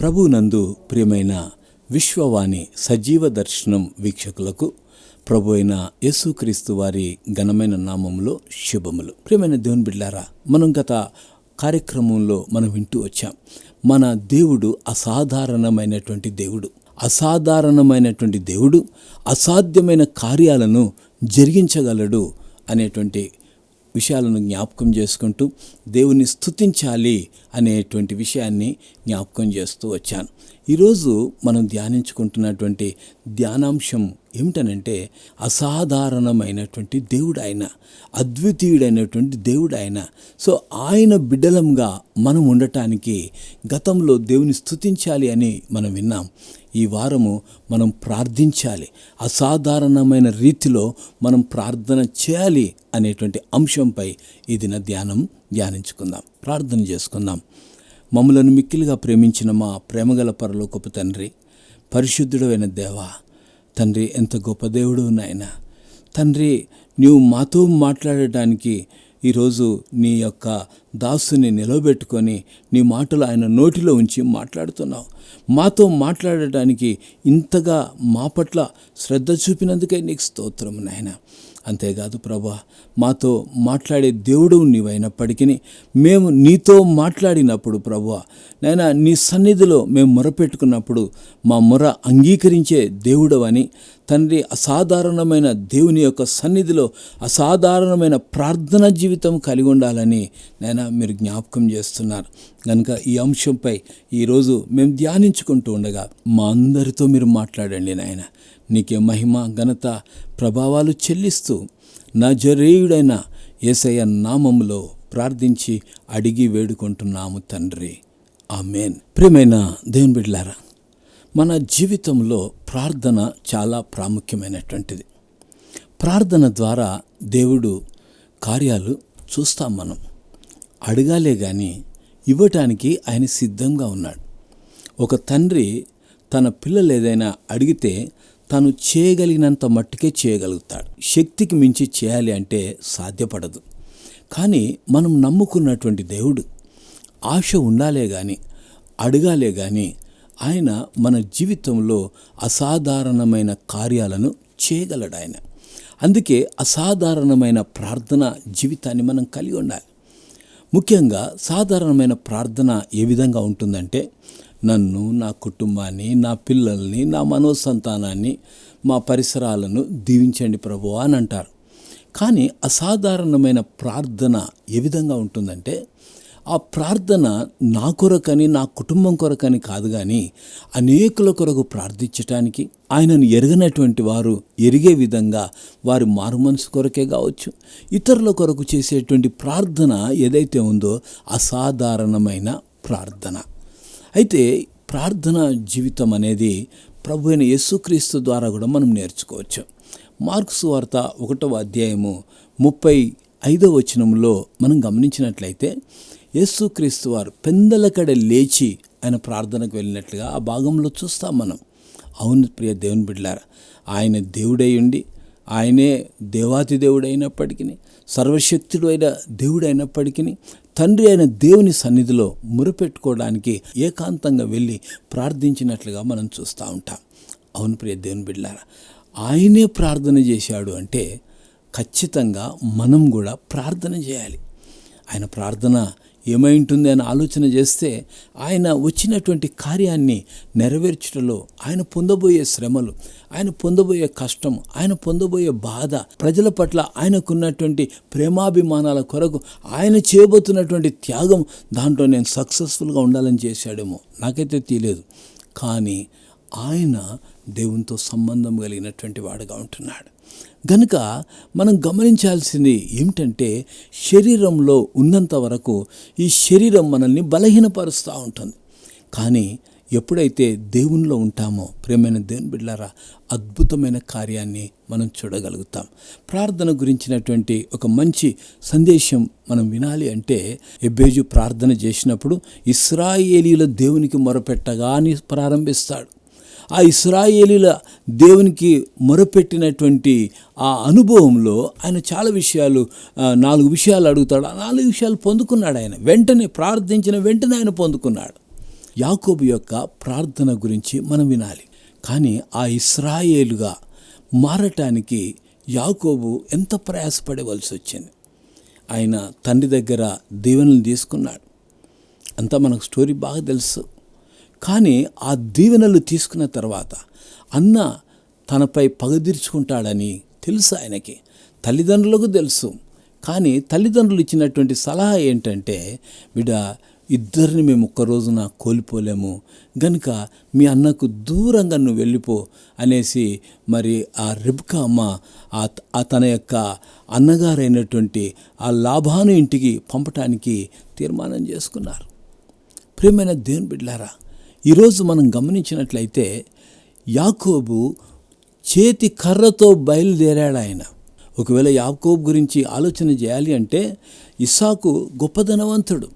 ప్రభునందు ప్రియమైన విశ్వవాణి సజీవ దర్శనం వీక్షకులకు ప్రభు అయిన యేసుక్రీస్తు వారి ఘనమైన నామములో శుభములు. ప్రియమైన దేవుని బిడ్డారా మనం గత కార్యక్రమంలో మనం వింటూ వచ్చాం. మన దేవుడు అసాధారణమైనటువంటి దేవుడు. అసాధారణమైనటువంటి దేవుడు అసాధ్యమైన కార్యాలను జరిగించగలడు అనేటువంటి విషయాలను జ్ఞాపకం చేసుకుంటూ దేవుని స్థుతించాలి అనేటువంటి విషయాన్ని జ్ఞాపకం చేస్తూ వచ్చాను. ఈరోజు మనం ధ్యానించుకుంటున్నటువంటి ధ్యానాంశం ఏమిటనంటే అసాధారణమైనటువంటి దేవుడు ఆయన అద్వితీయుడైనటువంటి దేవుడు ఆయన సో ఆయన బిడ్డలంగా మనం ఉండటానికి గతంలో దేవుని స్థుతించాలి అని మనం విన్నాం. ఈ వారము మనం ప్రార్థించాలి. అసాధారణమైన రీతిలో మనం ప్రార్థన చేయాలి అనేటువంటి అంశంపై ఈ దిన ధ్యానం ధ్యానించుకుందాం. ప్రార్థన చేసుకుందాం. మమ్మలను మిక్కిలిగా ప్రేమించిన మా ప్రేమగల పరలోకపు తండ్రి పరిశుద్ధుడైన దేవా తండ్రి ఎంత గొప్ప దేవుడు నాయన. తండ్రి నీవు మాతో మాట్లాడటానికి ఈరోజు నీ యొక్క దాసుని నిలవబెట్టుకొని నీ మాటలు ఆయన నోటిలో ఉంచి మాట్లాడుతున్నావు. మాతో మాట్లాడటానికి ఇంతగా మా పట్ల శ్రద్ధ చూపినందుకే నీకు స్తోత్రం నాయన. అంతేకాదు ప్రభా మాతో మాట్లాడే దేవుడు నీవైనప్పటికీ మేము నీతో మాట్లాడినప్పుడు ప్రభా నాయన నీ సన్నిధిలో మేము మొరపెట్టుకున్నప్పుడు మా మొర అంగీకరించే దేవుడవని తండ్రి అసాధారణమైన దేవుని యొక్క సన్నిధిలో అసాధారణమైన ప్రార్థన జీవితం కలిగి ఉండాలని నేను మీరు జ్ఞాపకం చేస్తున్నారు. కనుక ఈ అంశంపై ఈరోజు మేము ధ్యానించుకుంటూ ఉండగా మా అందరితో మీరు మాట్లాడండి నాయన. నీకే మహిమ ఘనత ప్రభావాలు చెల్లిస్తూ నా జరేయుడైన ఏసయ్య నామములో ప్రార్థించి అడిగి వేడుకుంటున్నాము తండ్రి. ఆమెన్. ప్రియమైన దేవుని బిడ్లారా మన జీవితంలో ప్రార్థన చాలా ప్రాముఖ్యమైనటువంటిది. ప్రార్థన ద్వారా దేవుడు కార్యాలు చూస్తాం మనం. అడగాలే కానీ ఇవ్వటానికి ఆయన సిద్ధంగా ఉన్నాడు. ఒక తండ్రి తన పిల్లలు ఏదైనా అడిగితే తను చేయగలిగినంత మట్టుకే చేయగలుగుతాడు. శక్తికి మించి చేయాలి అంటే సాధ్యపడదు. కానీ మనం నమ్ముకున్నటువంటి దేవుడు ఆశ ఉండాలే కానీ అడగాలే కానీ ఆయన మన జీవితంలో అసాధారణమైన కార్యాలను చేయగలడు ఆయన. అందుకే అసాధారణమైన ప్రార్థన జీవితాన్ని మనం కలిగి ఉండాలి. ముఖ్యంగా సాధారణమైన ప్రార్థన ఏ విధంగా ఉంటుందంటే నన్ను నా కుటుంబాన్ని నా పిల్లల్ని నా మనోసంతానాన్ని మా పరిసరాలను దీవించండి ప్రభు అని అంటారు. కానీ అసాధారణమైన ప్రార్థన ఏ విధంగా ఉంటుందంటే ఆ ప్రార్థన నా కొరకని నా కుటుంబం కొరకని కాదు కానీ అనేకుల కొరకు ప్రార్థించటానికి ఆయనను ఎరగనటువంటి వారు ఎరిగే విధంగా వారి మారు మనసు కొరకే కావచ్చు ఇతరుల కొరకు చేసేటువంటి ప్రార్థన ఏదైతే ఉందో అసాధారణమైన ప్రార్థన. అయితే ప్రార్థన జీవితం అనేది ప్రభు అయిన యేసుక్రీస్తు ద్వారా కూడా మనం నేర్చుకోవచ్చు. మార్క్స్ వార్త ఒకటవ అధ్యాయము ముప్పై ఐదవ వచనంలో మనం గమనించినట్లయితే యేసుక్రీస్తు వారు పెందలకడ లేచి ఆయన ప్రార్థనకు వెళ్ళినట్లుగా ఆ భాగంలో చూస్తాం మనం. అవును ప్రియ దేవుని బిడ్డారా ఆయన దేవుడై ఉండి ఆయనే దేవాతి దేవుడైనప్పటికీ సర్వశక్తుడు అయిన దేవుడైనప్పటికీ తండ్రి అయిన దేవుని సన్నిధిలో మురిపెట్టుకోవడానికి ఏకాంతంగా వెళ్ళి ప్రార్థించినట్లుగా మనం చూస్తూ ఉంటాం. అవును ప్రియ దేవుని బిడ్డారా ఆయనే ప్రార్థన చేశాడు అంటే ఖచ్చితంగా మనం కూడా ప్రార్థన చేయాలి. ఆయన ప్రార్థన ఏమై ఉంటుంది అని ఆలోచన చేస్తే ఆయన వచ్చినటువంటి కార్యాన్ని నెరవేర్చడంలో ఆయన పొందబోయే శ్రమలు ఆయన పొందబోయే కష్టం ఆయన పొందబోయే బాధ ప్రజల పట్ల ఆయనకున్నటువంటి ప్రేమాభిమానాల కొరకు ఆయన చేయబోతున్నటువంటి త్యాగం దాంట్లో నేను సక్సెస్ఫుల్గా ఉండాలని చేశాడేమో. నాకైతే తెలియదు. కానీ ఆయన దేవునితో సంబంధం కలిగినటువంటి వాడుగా ఉంటున్నాడు. గనుక మనం గమనించాల్సింది ఏమిటంటే శరీరంలో ఉన్నంత వరకు ఈ శరీరం మనల్ని బలహీనపరుస్తూ ఉంటుంది. కానీ ఎప్పుడైతే దేవునిలో ఉంటామో ప్రేమైన దేవుని బిడ్డారా అద్భుతమైన కార్యాన్ని మనం చూడగలుగుతాం. ప్రార్థన గురించినటువంటి ఒక మంచి సందేశం మనం వినాలి అంటే ఎబ్బేజు ప్రార్థన చేసినప్పుడు ఇస్రాయేలీల దేవునికి మొరపెట్టగా అని ప్రారంభిస్తాడు. ఆ ఇస్రాయేలీల దేవునికి మొరపెట్టినటువంటి ఆ అనుభవంలో ఆయన చాలా విషయాలు నాలుగు విషయాలు అడుగుతాడు. ఆ నాలుగు విషయాలు పొందుకున్నాడు ఆయన. వెంటనే ప్రార్థించిన వెంటనే ఆయన పొందుకున్నాడు. యాకోబు యొక్క ప్రార్థన గురించి మనం వినాలి. కానీ ఆ ఇస్రాయేలుగా మారటానికి యాకోబు ఎంత ప్రయాసపడవలసి వచ్చింది? ఆయన తండ్రి దగ్గర దీవెనలు తీసుకున్నాడు. అంతా మనకు స్టోరీ బాగా తెలుసు. కానీ ఆ దీవెనలు తీసుకున్న తర్వాత అన్న తనపై పగదీర్చుకుంటాడని తెలుసు ఆయనకి. తల్లిదండ్రులకు తెలుసు. కానీ తల్లిదండ్రులు ఇచ్చినటువంటి సలహా ఏంటంటే విడ ఇద్దరిని మేము ఒక్క రోజున కోల్పోలేము. గనుక మీ అన్నకు దూరంగా నువ్వు వెళ్ళిపో అనేసి మరి ఆ రిబ్కా అమ్మ ఆ ఆ తన యొక్క అన్నగారైనటువంటి ఆ లాభాను ఇంటికి పంపటానికి తీర్మానం చేసుకున్నారు. ప్రియమైన దేవుని బిడ్లారా ఈరోజు మనం గమనించినట్లయితే యాకోబు చేతి కర్రతో బయలుదేరాడు ఆయన. ఒకవేళ యాకోబు గురించి ఆలోచన చేయాలి అంటే ఇసాకు గొప్పధనవంతుడు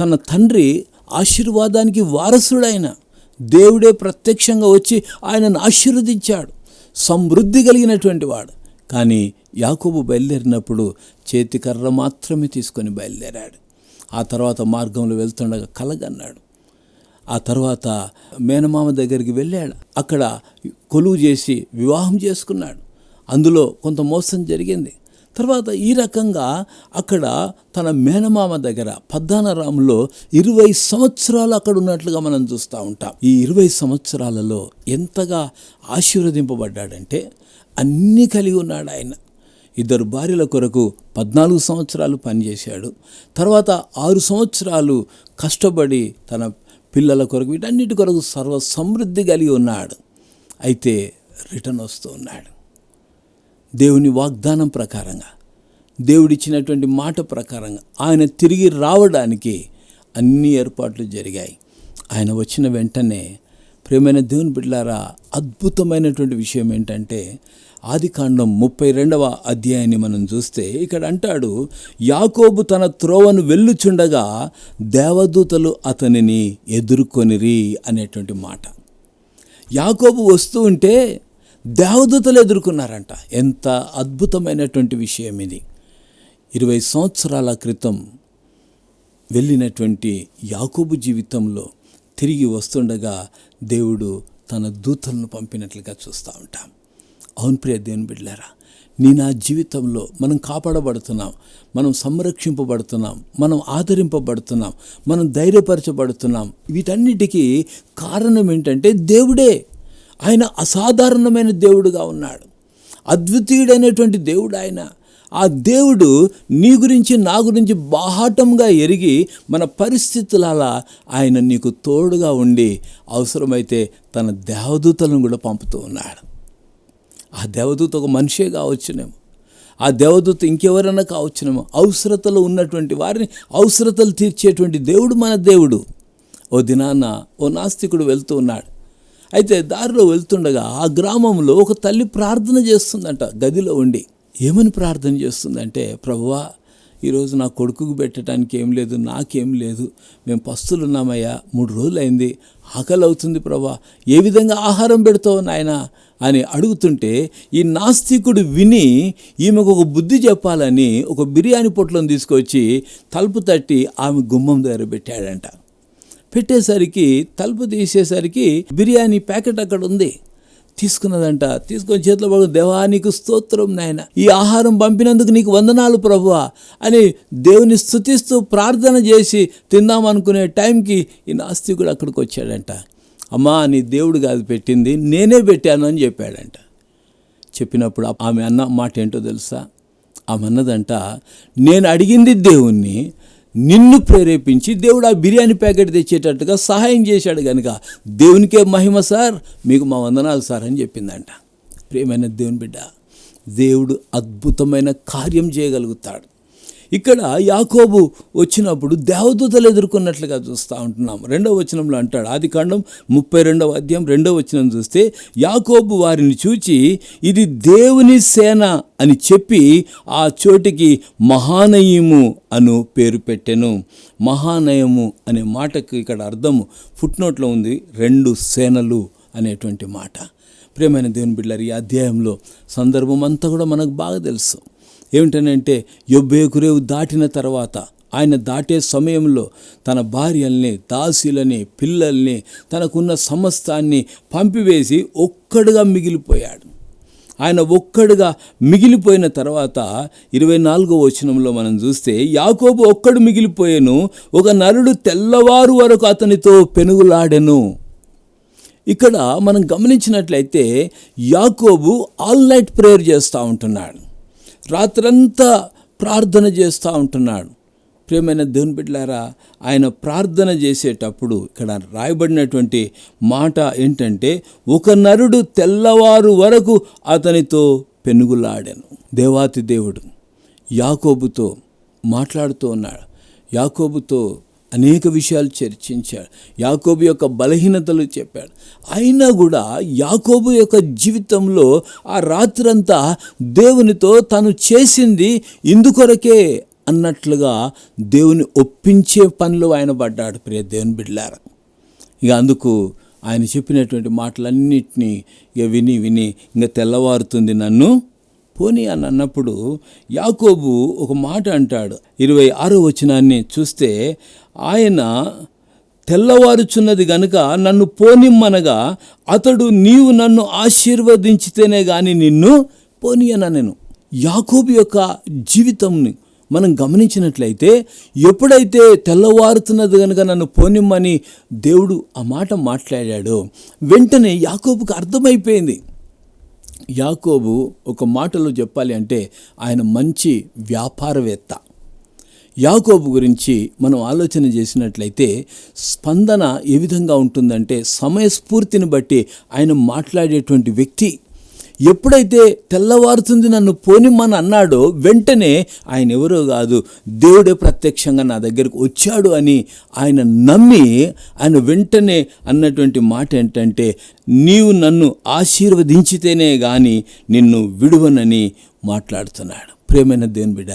తన తండ్రి ఆశీర్వాదానికి వారసుడైన దేవుడే ప్రత్యక్షంగా వచ్చి ఆయనను ఆశీర్వదించాడు. సమృద్ధి కలిగినటువంటి వాడు. కానీ యాకోబు బయలుదేరినప్పుడు చేతి కర్ర మాత్రమే తీసుకొని బయలుదేరాడు. ఆ తర్వాత మార్గంలో వెళ్తుండగా కలగన్నాడు. ఆ తర్వాత మేనమామ దగ్గరికి వెళ్ళాడు. అక్కడ కొలువు చేసి వివాహం చేసుకున్నాడు. అందులో కొంత మోసం జరిగింది. తర్వాత ఈ రకంగా అక్కడ తన మేనమామ దగ్గర పద్దానరాములో ఇరవై సంవత్సరాలు అక్కడ ఉన్నట్లుగా మనం చూస్తూ ఉంటాం. ఈ ఇరవై సంవత్సరాలలో ఎంతగా ఆశీర్వదింపబడ్డాడంటే అన్నీ కలిగి ఉన్నాడు ఆయన. ఇద్దరు భార్యల కొరకు పద్నాలుగు సంవత్సరాలు పనిచేశాడు. తర్వాత ఆరు సంవత్సరాలు కష్టపడి తన పిల్లల కొరకు వీటన్నిటి కొరకు సర్వ సమృద్ధి కలిగి ఉన్నాడు. అయితే రిటర్న్ వస్తూ ఉన్నాడు. దేవుని వాగ్దానం ప్రకారంగా దేవుడిచ్చినటువంటి మాట ప్రకారంగా ఆయన తిరిగి రావడానికి అన్ని ఏర్పాట్లు జరిగాయి. ఆయన వచ్చిన వెంటనే ప్రేమైన దేవుని బిడ్డలారా అద్భుతమైనటువంటి విషయం ఏంటంటే ఆదికాండం ముప్పై రెండవ అధ్యాయాన్ని మనం చూస్తే ఇక్కడ అంటాడు యాకోబు తన త్రోవను వెళ్ళుచుండగా దేవదూతలు అతనిని ఎదుర్కొనిరి అనేటువంటి మాట. యాకోబు వస్తూ ఉంటే దేవదూతలు ఎదుర్కొన్నారంట. ఎంత అద్భుతమైనటువంటి విషయం ఇది. ఇరవై సంవత్సరాల క్రితం వెళ్ళినటువంటి యాకోబు జీవితంలో తిరిగి వస్తుండగా దేవుడు తన దూతలను పంపినట్లుగా చూస్తూ ఉంటాం. అవును ప్రియ దేవుని బిడ్డారా నీ నా జీవితంలో మనం కాపాడబడుతున్నాం మనం సంరక్షింపబడుతున్నాం మనం ఆదరింపబడుతున్నాం మనం ధైర్యపరచబడుతున్నాం. వీటన్నిటికీ కారణం ఏంటంటే దేవుడే. ఆయన అసాధారణమైన దేవుడుగా ఉన్నాడు. అద్వితీయుడైనటువంటి దేవుడు ఆయన. ఆ దేవుడు నీ గురించి నా గురించి బాహాటంగా ఎరిగి మన పరిస్థితులలా ఆయన నీకు తోడుగా ఉండి అవసరమైతే తన దేవదూతలను కూడా పంపుతూ ఉన్నాడు. ఆ దేవదూత ఒక మనిషే కావచ్చునేమో. ఆ దేవదూత ఇంకెవరైనా కావచ్చునేమో. అవసరతలో ఉన్నటువంటి వారిని అవసరతలు తీర్చేటువంటి దేవుడు మన దేవుడు. ఓ దినాన్న ఓ నాస్తికుడు వెళ్తూ ఉన్నాడు. అయితే దారిలో వెళ్తుండగా ఆ గ్రామంలో ఒక తల్లి ప్రార్థన చేస్తుందంట గదిలో ఉండి. ఏమని ప్రార్థన చేస్తుందంటే ప్రభువా ఈరోజు నా కొడుకుకు పెట్టడానికి ఏం లేదు నాకేం లేదు. మేము పస్తులు ఉన్నామయ్యా మూడు రోజులు అయింది ఆకలి అవుతుంది ప్రభా. ఏ విధంగా ఆహారం పెడతావు నాయన? అని అడుగుతుంటే ఈ నాస్తికుడు విని ఈమెకు ఒక బుద్ధి చెప్పాలని ఒక బిర్యానీ పొట్లను తీసుకొచ్చి తలుపు తట్టి ఆమె గుమ్మం దగ్గర పెట్టాడంట. పెట్టేసరికి తలుపు తీసేసరికి బిర్యానీ ప్యాకెట్ అక్కడ ఉంది. తీసుకున్నదంట. తీసుకొని చేతిలో పడు దేవా నీకు స్తోత్రం నాయన. ఈ ఆహారం పంపినందుకు నీకు వందనాలు ప్రభువా అని దేవుని స్థుతిస్తూ ప్రార్థన చేసి తిందామనుకునే టైంకి ఈ నాస్తికుడు అక్కడికి వచ్చాడంట. అమ్మా నీ దేవుడు కాదు పెట్టింది నేనే పెట్టాను అని చెప్పాడంట. చెప్పినప్పుడు ఆమె అన్న మాట ఏంటో తెలుసా? ఆమె అన్నదంట నేను అడిగింది దేవుణ్ణి నిన్ను ప్రేరేపించి దేవుడు ఆ బిర్యానీ ప్యాకెట్ తెచ్చేటట్టుగా సహాయం చేశాడు కనుక దేవునికే మహిమ సార్ మీకు మా వందనాలు సార్ అని చెప్పిందంట. ప్రేమైన దేవుని బిడ్డ దేవుడు అద్భుతమైన కార్యం చేయగలుగుతాడు. ఇక్కడ యాకోబు వచ్చినప్పుడు దేవదూతలు ఎదుర్కొన్నట్లుగా చూస్తూ ఉంటున్నాం రెండవ వచనంలో అంటాడు ఆది కాండం ముప్పై రెండవ అధ్యాయం రెండవ వచనం చూస్తే యాకోబు వారిని చూచి ఇది దేవుని సేన అని చెప్పి ఆ చోటికి మహానయము అను పేరు పెట్టెను. మహానయము అనే మాటకు ఇక్కడ అర్థము ఫుట్నోట్లో ఉంది రెండు సేనలు అనేటువంటి మాట. ప్రియమైన దేవుని బిడ్డలారు ఈ అధ్యాయంలో సందర్భం అంతా కూడా మనకు బాగా తెలుసు. ఏమిటనంటే యొబ్బేకురేవు దాటిన తర్వాత ఆయన దాటే సమయంలో తన భార్యల్ని దాసీలని పిల్లల్ని తనకున్న సమస్తాన్ని పంపివేసి ఒక్కడుగా మిగిలిపోయాడు. ఆయన ఒక్కడుగా మిగిలిపోయిన తర్వాత ఇరవై నాలుగో వచనంలో మనం చూస్తే యాకోబు ఒక్కడు మిగిలిపోయాను ఒక నరుడు తెల్లవారు వరకు అతనితో పెనుగులాడెను. ఇక్కడ మనం గమనించినట్లయితే యాకోబు ఆల్ నైట్ ప్రేయర్ చేస్తూ ఉంటున్నాడు. రాత్రంతా ప్రార్థన చేస్తూ ఉంటున్నాడు. ప్రియమైన దేవుని బిడ్డలారా ఆయన ప్రార్థన చేసేటప్పుడు ఇక్కడ రాయబడినటువంటి మాట ఏంటంటే ఒక నరుడు తెల్లవారు వరకు అతనితో పెనుగులాడాను. దేవాతి దేవుడు యాకోబుతో మాట్లాడుతూ ఉన్నాడు. యాకోబుతో అనేక విషయాలు చర్చించాడు. యాకోబు యొక్క బలహీనతలు చెప్పాడు. అయినా కూడా యాకోబు యొక్క జీవితంలో ఆ రాత్రంతా దేవునితో తను చేసింది ఇందుకొరకే అన్నట్లుగా దేవుని ఒప్పించే పనులు ఆయన పడ్డాడు. ప్రియ దేవుని బిడ్డారు ఇక అందుకు ఆయన చెప్పినటువంటి మాటలన్నిటినీ ఇక విని విని ఇంకా తెల్లవారుతుంది నన్ను పోనీ అని అన్నప్పుడు యాకోబు ఒక మాట అంటాడు. ఇరవై ఆరో వచనాన్ని చూస్తే ఆయన తెల్లవారుచున్నది గనుక నన్ను పోనిమ్మనగా అతడు నీవు నన్ను ఆశీర్వదించితేనే గాని నిన్ను పోనీయన నేను. యాకోబు యొక్క జీవితంని మనం గమనించినట్లయితే ఎప్పుడైతే తెల్లవారుతున్నది కనుక నన్ను పోనిమ్మని దేవుడు ఆ మాట మాట్లాడాడో వెంటనే యాకోబుకు అర్థమైపోయింది. యాకోబు ఒక మాటలో చెప్పాలి అంటే ఆయన మంచి వ్యాపారవేత్త. యాకోబు గురించి మనం ఆలోచన చేసినట్లయితే స్పందన ఏ విధంగా ఉంటుందంటే సమయస్ఫూర్తిని బట్టి ఆయన మాట్లాడేటువంటి వ్యక్తి ఎప్పుడైతే తెల్లవారుతుంది నన్ను పోనిమ్మని అన్నాడో వెంటనే ఆయన ఎవరో కాదు దేవుడే ప్రత్యక్షంగా నా దగ్గరకు వచ్చాడు అని ఆయన నమ్మి ఆయన వెంటనే అన్నటువంటి మాట ఏంటంటే నీవు నన్ను ఆశీర్వదించితేనే కానీ నిన్ను విడువనని మాట్లాడుతున్నాడు. ప్రేమైన దేవుని బిడ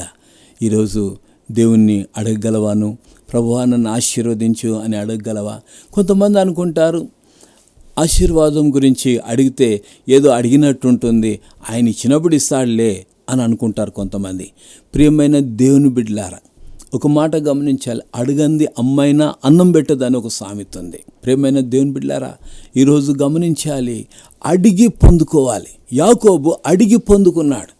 ఈరోజు దేవుణ్ణి అడగగలవాను. ప్రభువా నన్ను ఆశీర్వదించు అని అడగగలవా? కొంతమంది అనుకుంటారు ఆశీర్వాదం గురించి అడిగితే ఏదో అడిగినట్టుంటుంది ఆయన ఇచ్చినప్పుడు ఇస్తాడులే అని అనుకుంటారు కొంతమంది. ప్రియమైన దేవుని బిడ్డలారా ఒక మాట గమనించాలి. అడగంది అమ్మైనా అన్నం పెట్టదని ఒక సామెత ఉంది. ప్రియమైన దేవుని బిడ్డలారా ఈరోజు గమనించాలి అడిగి పొందుకోవాలి. యాకోబు అడిగి పొందుకున్నాడు.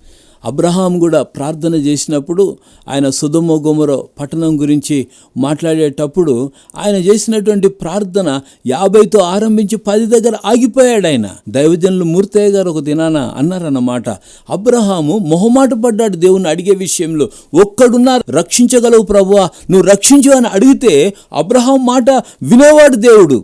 అబ్రహాం కూడా ప్రార్థన చేసినప్పుడు ఆయన సుధమ గుమర పట్టణం గురించి మాట్లాడేటప్పుడు ఆయన చేసినటువంటి ప్రార్థన యాభైతో ఆరంభించి పది దగ్గర ఆగిపోయాడు ఆయన. దైవజనులు మూర్తయ్య గారు ఒక దినాన అన్నారన్నమాట అబ్రహాము మొహమాట పడ్డాడు దేవుని అడిగే విషయంలో. ఒక్కడున్నా రక్షించగలవు ప్రభువా. నువ్వు రక్షించు అని అడిగితే అబ్రహాం మాట వినేవాడు దేవుడు.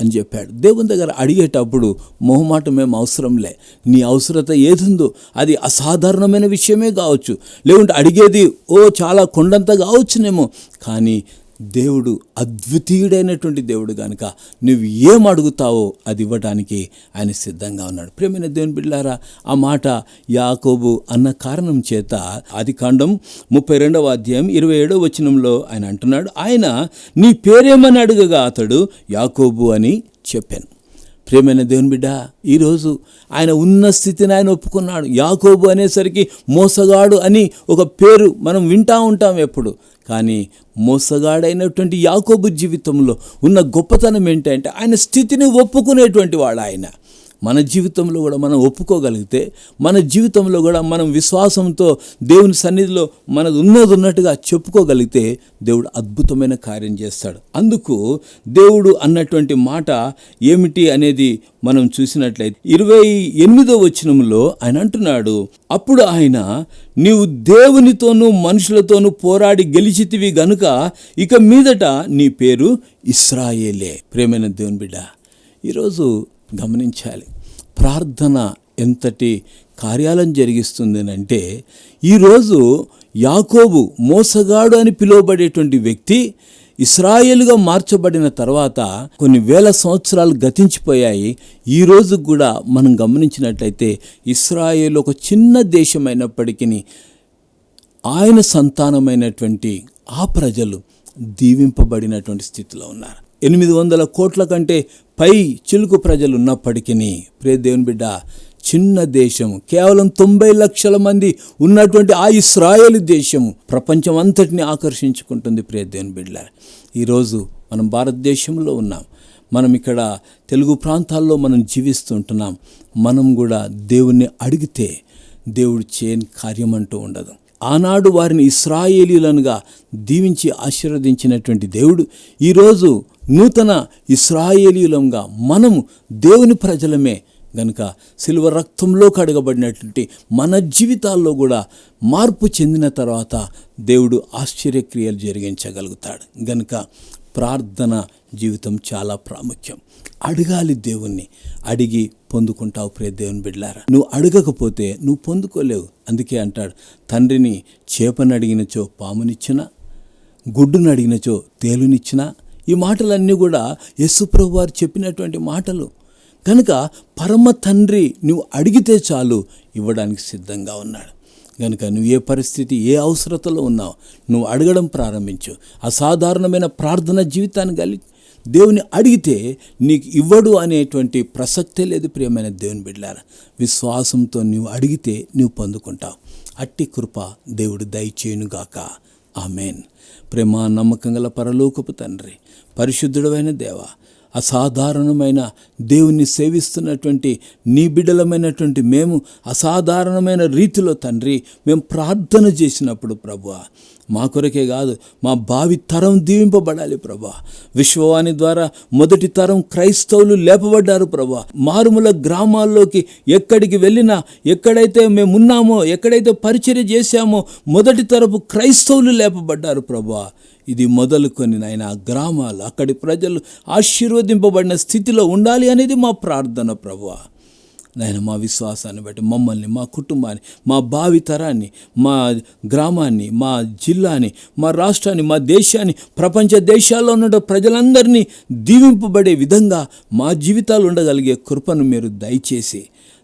అని చెప్పాడు. దేవుని దగ్గర అడిగేటప్పుడు మొహమాటం అవసరంలే నీ అవసరత ఏదుందో అది అసాధారణమైన విషయమే కావచ్చు. లేకుంటే అడిగేది ఓ చాలా కొండంత కావచ్చునేమో. కానీ దేవుడు అద్వితీయుడైనటువంటి దేవుడు కనుక నువ్వు ఏం అడుగుతావో అది ఇవ్వడానికి ఆయన సిద్ధంగా ఉన్నాడు. ప్రేమైన దేవుని బిడ్డారా ఆ మాట యాకోబు అన్న కారణం చేత అది కాండం ముప్పై రెండవ అధ్యాయం ఇరవై ఏడవ వచనంలో ఆయన అంటున్నాడు. ఆయన నీ పేరేమని అడుగగా అతడు? యాకోబు అని చెప్పాను. ప్రేమైన దేవుని బిడ్డ ఈరోజు ఆయన ఉన్న స్థితిని ఆయన ఒప్పుకున్నాడు. యాకోబు అనేసరికి మోసగాడు అని ఒక పేరు మనం వింటా ఉంటాం ఎప్పుడు. కానీ మోసగాడైనటువంటి యాకోబు జీవితంలో ఉన్న గొప్పతనం ఏంటంటే ఆయన స్థితిని ఒప్పుకునేటువంటి వాడు ఆయన. మన జీవితంలో కూడా మనం ఒప్పుకోగలిగితే మన జీవితంలో కూడా మనం విశ్వాసంతో దేవుని సన్నిధిలో మనది ఉన్నది ఉన్నట్టుగా చెప్పుకోగలిగితే దేవుడు అద్భుతమైన కార్యం చేస్తాడు. అందుకు దేవుడు అన్నటువంటి మాట ఏమిటి అనేది మనం చూసినట్లయితే ఇరవై ఎనిమిదో వచనంలో ఆయన అంటున్నాడు అప్పుడు ఆయన నీవు దేవునితోనూ మనుషులతోనూ పోరాడి గెలిచితివి గనుక ఇక మీదట నీ పేరు ఇస్రాయేలే. ప్రేమైన దేవుని బిడ్డ ఈరోజు గమనించాలి ప్రార్థన ఎంతటి కార్యాలను జరిగిస్తుందనంటే ఈరోజు యాకోబు మోసగాడు అని పిలువబడేటువంటి వ్యక్తి ఇస్రాయేల్గా మార్చబడిన తర్వాత కొన్ని వేల సంవత్సరాలు గతించిపోయాయి. ఈ రోజు కూడా మనం గమనించినట్లయితే ఇస్రాయేల్ ఒక చిన్న దేశమైనప్పటికీ ఆయన సంతానమైనటువంటి ఆ ప్రజలు దీవింపబడినటువంటి స్థితిలో ఉన్నారు. ఎనిమిది వందల కోట్ల కంటే పై చిలుకు ప్రజలు ఉన్నప్పటికీ ప్రే దేవుని బిడ్డ చిన్న దేశం కేవలం తొంభై లక్షల మంది ఉన్నటువంటి ఆ ఇస్రాయేల్ దేశం ప్రపంచం అంతటిని ఆకర్షించుకుంటుంది ప్రియ దేవుని బిడ్డ. ఈరోజు మనం భారతదేశంలో ఉన్నాం. మనం ఇక్కడ తెలుగు ప్రాంతాల్లో మనం జీవిస్తుంటున్నాం మనం కూడా దేవుణ్ణి అడిగితే దేవుడు చేయని కార్యం అంటూ ఉండదు. ఆనాడు వారిని ఇస్రాయేలీలనుగా దీవించి ఆశీర్వదించినటువంటి దేవుడు ఈరోజు నూతన ఇస్రాయేలీలంగా మనము దేవుని ప్రజలమే గనుక సిల్వ రక్తంలో కడగబడినటువంటి మన జీవితాల్లో కూడా మార్పు చెందిన తర్వాత దేవుడు ఆశ్చర్యక్రియలు జరిగించగలుగుతాడు. గనుక ప్రార్థన జీవితం చాలా ప్రాముఖ్యం. అడగాలి దేవుణ్ణి. అడిగి పొందుకుంటావు ప్రే దేవుని బిడ్డారా నువ్వు అడగకపోతే నువ్వు పొందుకోలేవు. అందుకే అంటాడు తండ్రిని చేపను అడిగినచో పామునిచ్చినా గుడ్డును అడిగినచో తేలునిచ్చినా ఈ మాటలన్నీ కూడా యశుప్రభు వారు చెప్పినటువంటి మాటలు. కనుక పరమ తండ్రి నువ్వు అడిగితే చాలు ఇవ్వడానికి సిద్ధంగా ఉన్నాడు. కనుక నువ్వు ఏ పరిస్థితి ఏ అవసరతలో ఉన్నావు నువ్వు అడగడం ప్రారంభించు. అసాధారణమైన ప్రార్థన జీవితాన్ని కలి దేవుని అడిగితే నీకు ఇవ్వడు అనేటువంటి ప్రసక్తే లేదు ప్రియమైన దేవుని బిడ్డారా విశ్వాసంతో నువ్వు అడిగితే నువ్వు పొందుకుంటావు. అట్టి కృప దేవుడు దయచేయునుగాక. ఆమెన్. ప్రేమ నమ్మకం గల పరలోకపు తండ్రి పరిశుద్ధుడమైన దేవ అసాధారణమైన దేవుణ్ణి సేవిస్తున్నటువంటి నీ బిడ్డలమైనటువంటి మేము అసాధారణమైన రీతిలో తండ్రి మేము ప్రార్థన చేసినప్పుడు ప్రభు మా కొరకే కాదు మా భావి తరం దీవింపబడాలి ప్రభా విశ్వవాణి ద్వారా మొదటి తరం క్రైస్తవులు లేపబడ్డారు ప్రభా మారుమూల గ్రామాల్లోకి ఎక్కడికి వెళ్ళినా ఎక్కడైతే మేము ఉన్నామో ఎక్కడైతే పరిచర్య చేశామో మొదటి తరపు క్రైస్తవులు లేపబడ్డారు ప్రభా ఇది మొదలుకొని నాయన ఆ గ్రామాలు అక్కడి ప్రజలు ఆశీర్వదింపబడిన స్థితిలో ఉండాలి అనేది మా ప్రార్థన ప్రభువా. నాయన మా విశ్వాసాన్ని బట్టి మమ్మల్ని మా కుటుంబాన్ని మా భావితరాన్ని మా గ్రామాన్ని మా జిల్లాని మా రాష్ట్రాన్ని మా దేశాన్ని ప్రపంచ దేశాల్లో ఉన్న ప్రజలందరినీ దీవింపబడే విధంగా మా జీవితాలు ఉండగలిగే కృపను మీరు దయచేసి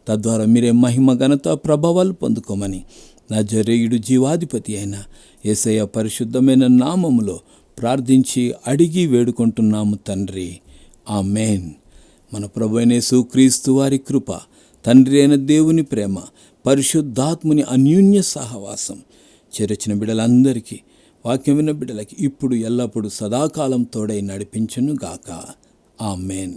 తద్వారా మీరే మహిమ ఘనత ప్రభావాలు పొందుకోమని నా జీవాధిపతి అయిన ఏసయ పరిశుద్ధమైన నామములో ప్రార్థించి అడిగి వేడుకుంటున్నాము తండ్రి. ఆ మేన్ మన ప్రభు అయిన వారి కృప తండ్రి అయిన దేవుని ప్రేమ పరిశుద్ధాత్ముని అన్యూన్య సహవాసం చెరచిన బిడలందరికీ వాక్యం విన్న బిడ్డలకి ఇప్పుడు ఎల్లప్పుడూ సదాకాలం తోడై నడిపించును గాక ఆ ఆమెన్.